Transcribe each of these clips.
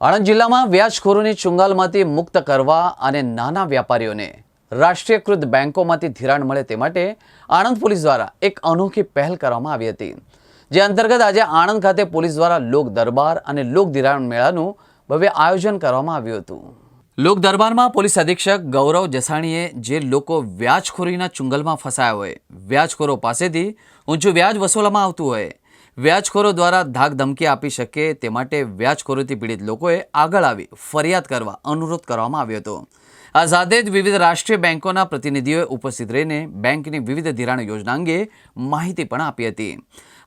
આણંદ જિલ્લામાં વ્યાજખોરોની ચુંગાલમાંથી મુક્ત કરવા અને નાના વ્યાપારીઓને રાષ્ટ્રીયકૃત બેન્કોમાંથી ધિરાણ મળે તે માટે આણંદ પોલીસ દ્વારા એક અનોખી પહેલ કરવામાં આવી હતી. જે અંતર્ગત આજે આણંદ ખાતે પોલીસ દ્વારા લોક દરબાર અને લોક ધિરાણ મેળાનું ભવ્ય આયોજન કરવામાં આવ્યું હતું. લોક દરબારમાં પોલીસ અધિક્ષક ગૌરવ જસાણીએ જે લોકો વ્યાજખોરીના ચુંગલમાં ફસાયા હોય, વ્યાજખોરો પાસેથી ઊંચું વ્યાજ વસૂલવામાં આવતું હોય વ્યાજખોરો દ્વારા ધાક ધમકી આપી શકે તે માટે વ્યાજખોરોથી પીડિત લોકોએ આગળ આવી ફરિયાદ કરવા અનુરોધ કરવામાં આવ્યો હતો. આ સાથે જ વિવિધ રાષ્ટ્રીય બેન્કોના પ્રતિનિધિઓએ ઉપસ્થિત રહીને બેંકની વિવિધ ધિરાણ યોજના અંગે માહિતી પણ આપી હતી.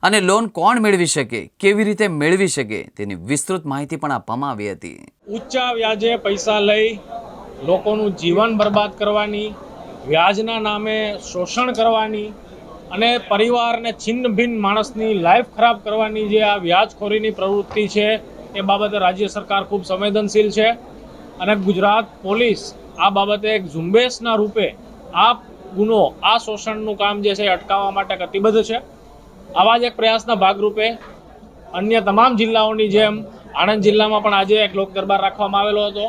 અને લોન કોણ મેળવી શકે, કેવી રીતે મેળવી શકે તેની વિસ્તૃત માહિતી પણ આપવામાં આવી હતી. ઊંચા વ્યાજે પૈસા લઈ લોકોનું જીવન બરબાદ કરવાની, વ્યાજના નામે શોષણ કરવાની અને પરિવારને છિન્ન ભિન્ન માણસની લાઈફ ખરાબ કરવાની જે આ વ્યાજખોરીની પ્રવૃત્તિ છે, એ બાબતે રાજ્ય સરકાર ખૂબ સંવેદનશીલ છે. અને ગુજરાત પોલીસ આ બાબતે એક ઝુંબેશના રૂપે આ ગુનો, આ શોષણનું કામ જે છે, એ અટકાવવા માટે કટિબદ્ધ છે. આવા જ એક પ્રયાસના ભાગરૂપે અન્ય તમામ જિલ્લાઓની જેમ આણંદ જિલ્લામાં પણ આજે એક લોક દરબાર રાખવામાં આવેલો હતો.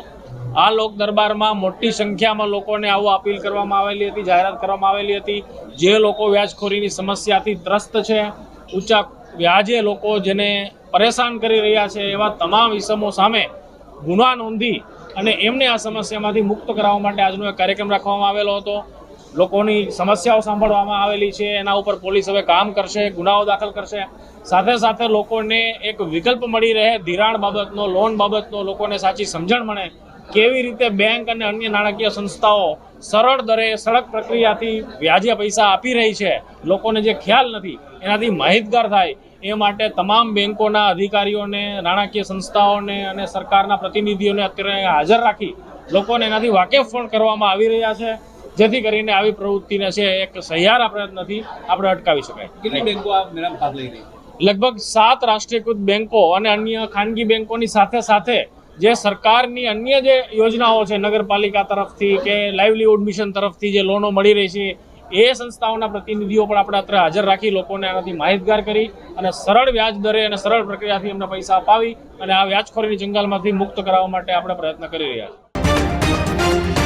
આ લોક દરબારમાં મોટી સંખ્યામાં લોકોને આવું અપીલ કરવામાં આવેલી હતી, જાહેરાત કરવામાં આવેલી હતી. જે લોકો વ્યાજખોરીની સમસ્યાથી ત્રસ્ત છે, ઊંચા વ્યાજે લોકો જેને પરેશાન કરી રહ્યા છે એવા તમામ ઇસમો સામે ગુના નોંધી અને એમને આ સમસ્યામાંથી મુક્ત કરાવવા માટે આજનો એક કાર્યક્રમ રાખવામાં આવેલો હતો. લોકોની સમસ્યાઓ સાંભળવામાં આવેલી છે. એના ઉપર પોલીસ હવે કામ કરશે, ગુનાઓ દાખલ કરશે. સાથે સાથે લોકોને એક વિકલ્પ મળી રહે, ધિરાણ બાબતનો, લોન બાબતનો, લોકોને સાચી સમજણ મળે. કેવી રીતે બેંક અને અન્ય નાણાકીય સંસ્થાઓ સરળ દરે સડક પ્રક્રિયાથી વ્યાજે પૈસા આપી રહી છે, લોકોને જે ખ્યાલ નથી, એનાથી માહિતગાર થાય. એ માટે તમામ બેંકોના અધિકારીઓને, નાણાકીય સંસ્થાઓને અને સરકારના પ્રતિનિધિઓને અત્યારે હાજર રાખી લોકોને એનાથી વાકેફ પણ કરવામાં આવી રહ્યા છે. જેથી કરીને આવી પ્રવૃત્તિને છે એક સહિયારા પ્રયત્નથી આપણે અટકાવી શકાય. કેટલી બેંકો આ મેળામાં ભાગ લઈ રહી લગભગ સાત રાષ્ટ્રીયકૃત બેંકો અને અન્ય ખાનગી બેંકોની સાથે સાથે જે સરકારની અન્ય જે યોજનાઓ છે નગરપાલિકા તરફથી કે લાઇવલીહુડ મિશન તરફથી જે લોનો મળી રહી છે એ સંસ્થાઓના પ્રતિનિધિઓ પણ આપણે અત્યારે હાજર રાખી લોકોને આનાથી માહિતગાર કરી અને સરળ વ્યાજ દરે અને સરળ પ્રક્રિયાથી એમને પૈસા અપાવી અને આ વ્યાજખોરીની જંગલમાંથી મુક્ત કરાવવા માટે આપણે પ્રયત્ન કરી રહ્યા છીએ.